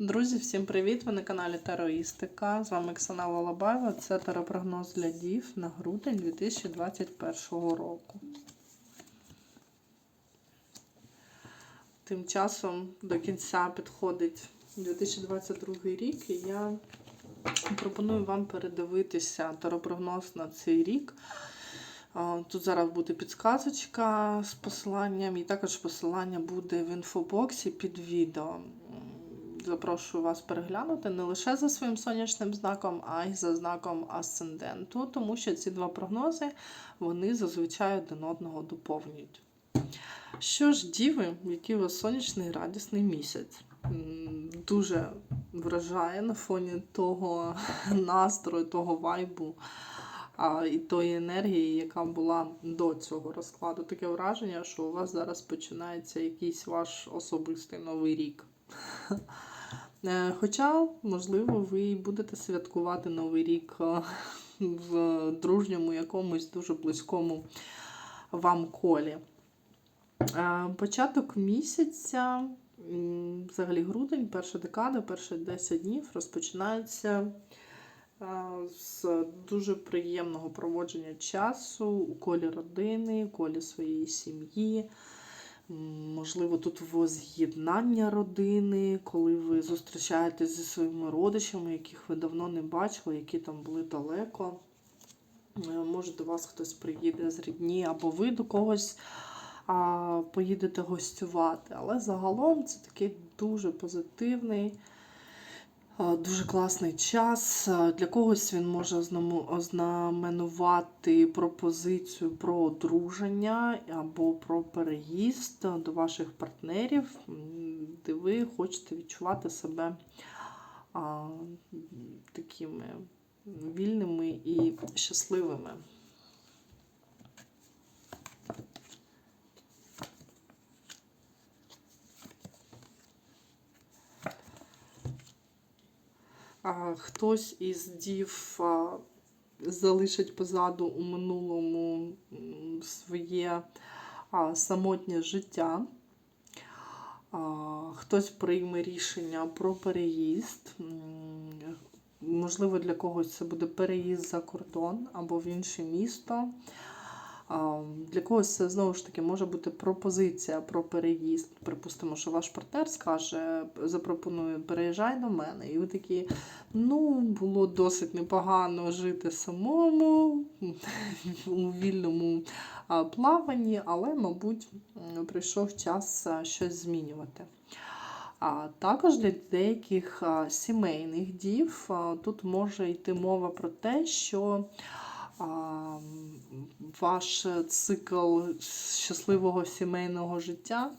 Друзі, всім привіт! Ви на каналі Тароїстика. З вами Оксана Волобаєва. Це таропрогноз для дів на грудень 2021 року. Тим часом до кінця підходить 2022 рік, і я пропоную вам передивитися таропрогноз на цей рік. Тут зараз буде підсказочка з посиланням, і також посилання буде в інфобоксі під відео. Запрошую вас переглянути не лише за своїм сонячним знаком, а й за знаком асценденту, тому що ці два прогнози вони зазвичай один одного доповнюють. Що ж, діви, який у вас сонячний радісний місяць. Дуже вражає на фоні того настрою, того вайбу а, і тої енергії, яка була до цього розкладу. Таке враження, що у вас зараз починається якийсь ваш особистий новий рік. Е, Хоча, можливо, ви будете святкувати новий рік е, в дружньому якомусь дуже близькому вам колі. Е, Початок місяця, взагалі грудень, перша декада, перші 10 днів розпочинається з дуже приємного проводження часу у колі родини, у колі своєї сім'ї. Можливо, тут воз'єднання родини, коли ви зустрічаєтесь зі своїми родичами, яких ви давно не бачили, які там були далеко. Е, Може, до вас хтось приїде з рідні, або ви до когось а, поїдете гостювати. Але загалом це такий дуже позитивний, дуже класний час. Для когось він може ознаменувати пропозицію про одруження або про переїзд до ваших партнерів, де ви хочете відчувати себе такими вільними і щасливими. Хтось із дів залишить позаду у минулому своє самотнє життя. Хтось прийме рішення про переїзд. Можливо, для когось це буде переїзд за кордон або в інше місто. Для когось це знову ж таки може бути пропозиція про переїзд. Припустимо, що ваш партнер скаже, запропонує, переїжджай до мене. І ви такі, ну, було досить непогано жити самому у вільному плаванні, але, мабуть, прийшов час щось змінювати. А також для деяких сімейних дів тут може йти мова про те, що ваш цикл щасливого сімейного життя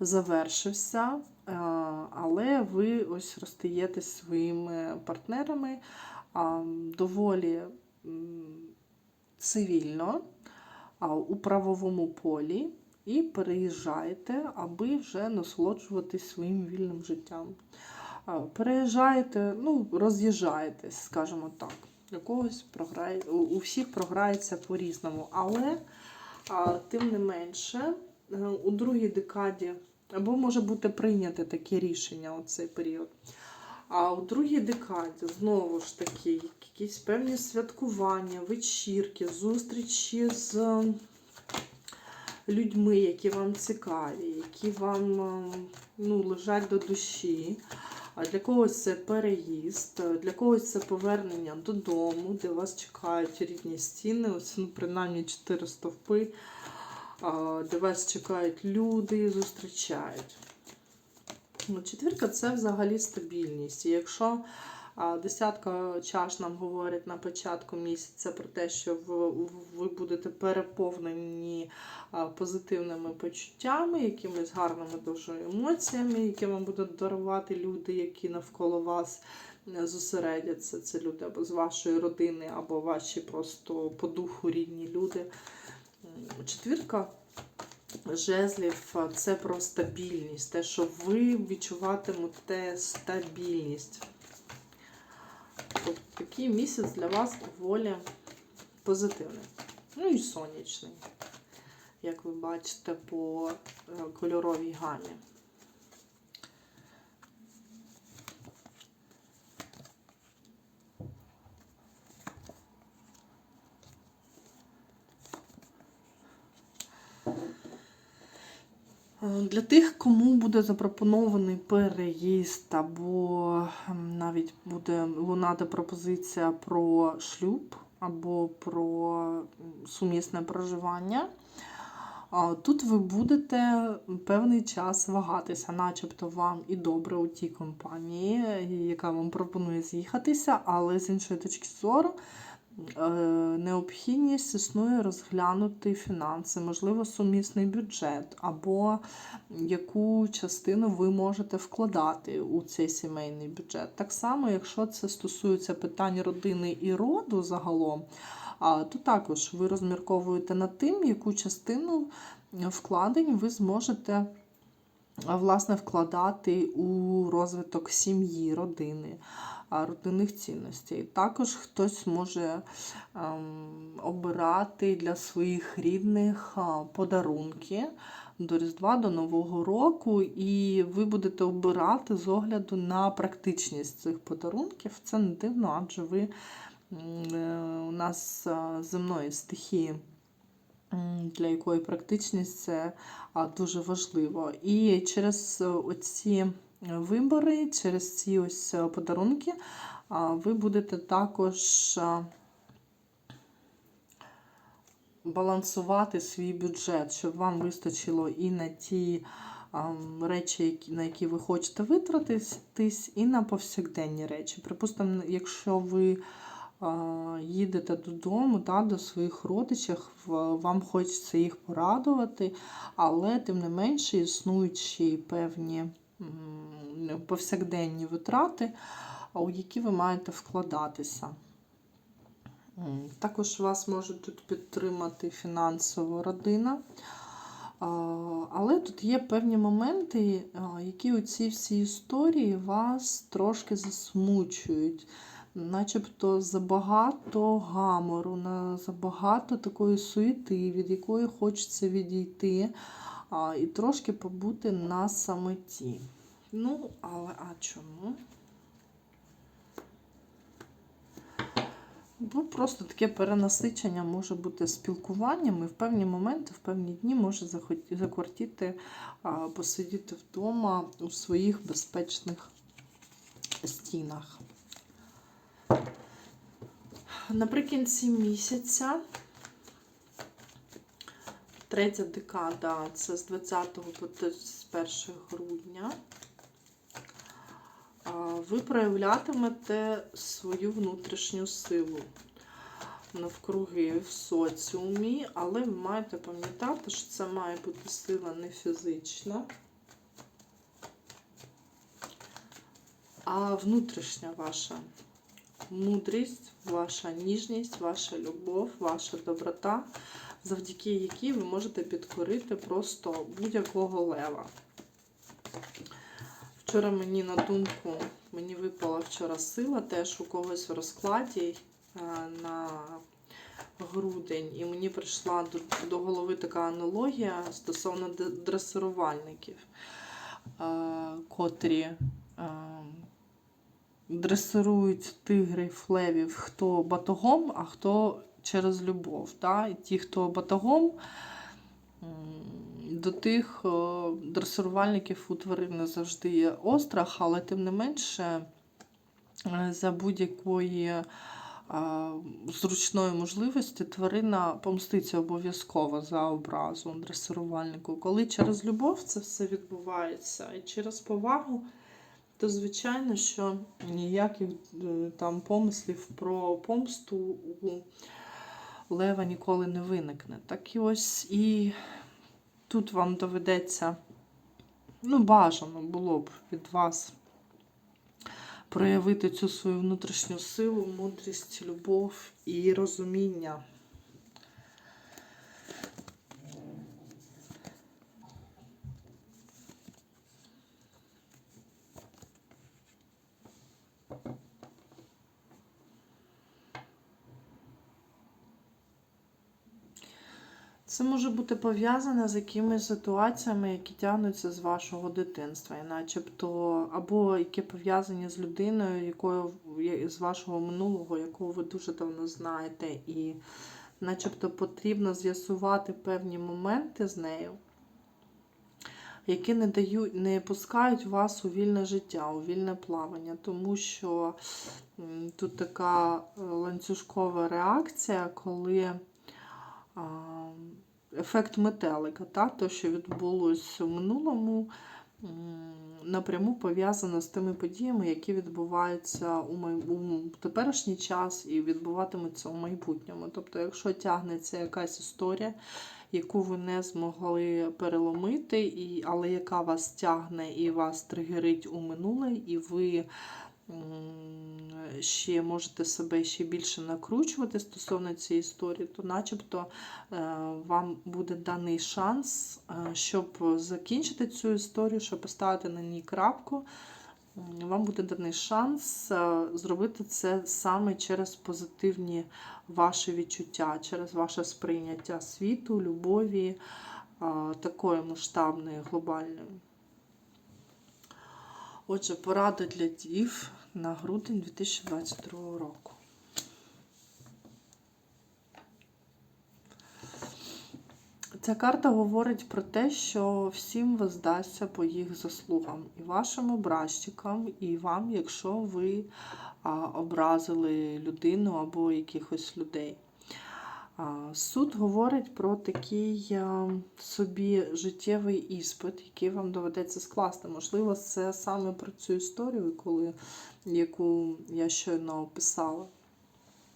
завершився, але ви ось розстаєтесь своїми партнерами доволі цивільно у правовому полі і переїжджаєте, аби вже насолоджуватись своїм вільним життям. Переїжджаєте, ну, роз'їжджаєтесь, скажімо так. Для когось програє, у всіх програється по-різному. Але тим не менше, е, у другій декаді, або може бути прийняте таке рішення у цей період. А у другій декаді знову ж таки якісь певні святкування, вечірки, зустрічі з людьми, які вам цікаві, які вам е, ну, лежать до душі. А для когось це переїзд, для когось це повернення додому, де вас чекають рідні стіни, ось ну, принаймні чотири стовпи, де вас чекають люди зустрічають. Ну, Четвірка це взагалі стабільність. І якщо десятка чаш нам говорить на початку місяця про те, що ви, будете переповнені позитивними почуттями, якимись гарними дуже емоціями, які вам будуть дарувати люди, які навколо вас е, зосередяться. Це люди або з вашої родини, або ваші просто по духу рідні люди. Четвірка жезлів це про стабільність, те, що ви відчуватимете стабільність. Тобто такий місяць для вас доволі позитивний. Ну і сонячний, як ви бачите по е, кольоровій гамі. Для тих, кому буде запропонований переїзд, або ем, навіть буде лунати пропозиція про шлюб або про сумісне проживання, тут ви будете певний час вагатися, начебто вам і добре у тій компанії, яка вам пропонує з'їхатися, але з іншої точки зору е, необхідність існує розглянути фінанси, можливо, сумісний бюджет, або яку частину ви можете вкладати у цей сімейний бюджет. Так само, якщо це стосується питань родини і роду загалом, то також ви розмірковуєте над тим, яку частину вкладень ви зможете власне вкладати у розвиток сім'ї, родини, родинних цінностей. Також хтось може ем, обирати для своїх рідних подарунки до Різдва, до Нового року, і ви будете обирати з огляду на практичність цих подарунків. Це не дивно, адже ви е, у нас земної стихії для якої практичність це дуже важливо. І через е, оці вибори, через ці ось е, подарунки, ви будете також балансувати свій бюджет, щоб вам вистачило і на ті речі, на які ви хочете витратитись, і на повсякденні речі. Припустимо, якщо ви їдете додому да, до своїх родичів, вам хочеться їх порадувати, але тим не менше існують ще й певні повсякденні витрати, у які ви маєте вкладатися. Також вас може тут підтримати фінансово родина. Але тут є певні моменти, які у цій всій історії вас трошки засмучують. Начебто забагато гамору, забагато такої суєти, від якої хочеться відійти, а, і трошки побути на самоті. Ну, але а чому? Ну, просто таке перенасичення може бути спілкуванням, і в певні моменти, в певні дні може захоті- захотіти посидіти вдома у своїх безпечних стінах. Наприкінці місяця, третя декада, це з 20 по 31 грудня. Ви проявлятимете свою внутрішню силу навкруги в соціумі, але ви маєте пам'ятати, що це має бути сила не фізична, а внутрішня ваша мудрість, ваша ніжність, ваша любов, ваша доброта, завдяки якій ви можете підкорити просто будь-якого лева. Вчора мені на думку, мені випала вчора сила теж у когось в розкладі е, на грудень, і мені прийшла до, голови така аналогія стосовно дресирувальників, е, котрі е, дресирують тигрів, левів, хто батогом, а хто через любов. Да? І ті, хто батогом, м, до тих е, дресирувальників у тварин не завжди є острах, але тим не менше е, за будь-якої е, зручної можливості тварина помститься обов'язково за образу дресирувальнику. Коли через любов це все відбувається і через повагу, то звичайно, що ніяких там помислів про помсту у лева ніколи не виникне. Так і ось і тут вам доведеться, ну, бажано було б від вас проявити цю свою внутрішню силу, мудрість, любов і розуміння. Це може бути пов'язане з якимись ситуаціями, які тягнуться з вашого дитинства, і начебто, або які пов'язані з людиною, якою з вашого минулого, яку ви дуже давно знаєте, і начебто потрібно з'ясувати певні моменти з нею. які не дають, не пускають вас у вільне життя, у вільне плавання, тому що тут така е, ланцюжкова реакція, коли ефект метелика, та, то, що відбулося в минулому, напряму пов'язано з тими подіями, які відбуваються у, май... у теперішній час і відбуватимуться у майбутньому. Тобто, якщо тягнеться якась історія, яку ви не змогли переломити, і, але яка вас тягне і вас тригерить у минуле, і ви ще можете себе ще більше накручувати стосовно цієї історії, то начебто е, вам буде даний шанс, е, щоб закінчити цю історію, щоб поставити на ній крапку. Вам буде даний шанс е, зробити це саме через позитивні ваші відчуття, через ваше сприйняття світу, любові, такої масштабної, глобальної. Отже, порада для дів на грудень 2022 року. Ця карта говорить про те, що всім воздасться по їх заслугам, і вашим образчикам, і вам, якщо ви образили людину або якихось людей. Суд говорить про такий собі життєвий іспит, який вам доведеться скласти. Можливо, це саме про цю історію, коли, яку я щойно описала.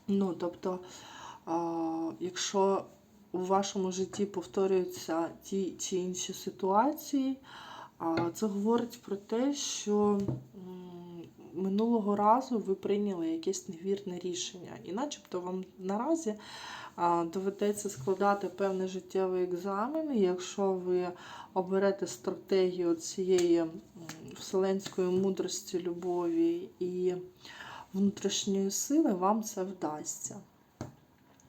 Ну, тобто, якщо у вашому житті повторюються ті чи інші ситуації, це говорить про те, що минулого разу ви прийняли якесь невірне рішення. І начебто вам наразі доведеться складати певний життєвий екзамен, якщо ви оберете стратегію цієї вселенської мудрості, любові і внутрішньої сили, вам це вдасться.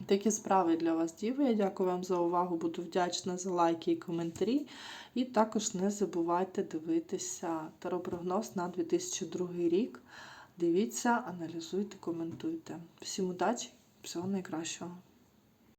Такі справи для вас, діви. Я дякую вам за увагу. Буду вдячна за лайки і коментарі. І також не забувайте дивитися таропрогноз на 2002 рік. Дивіться, аналізуйте, коментуйте. Всім удачі, всього найкращого!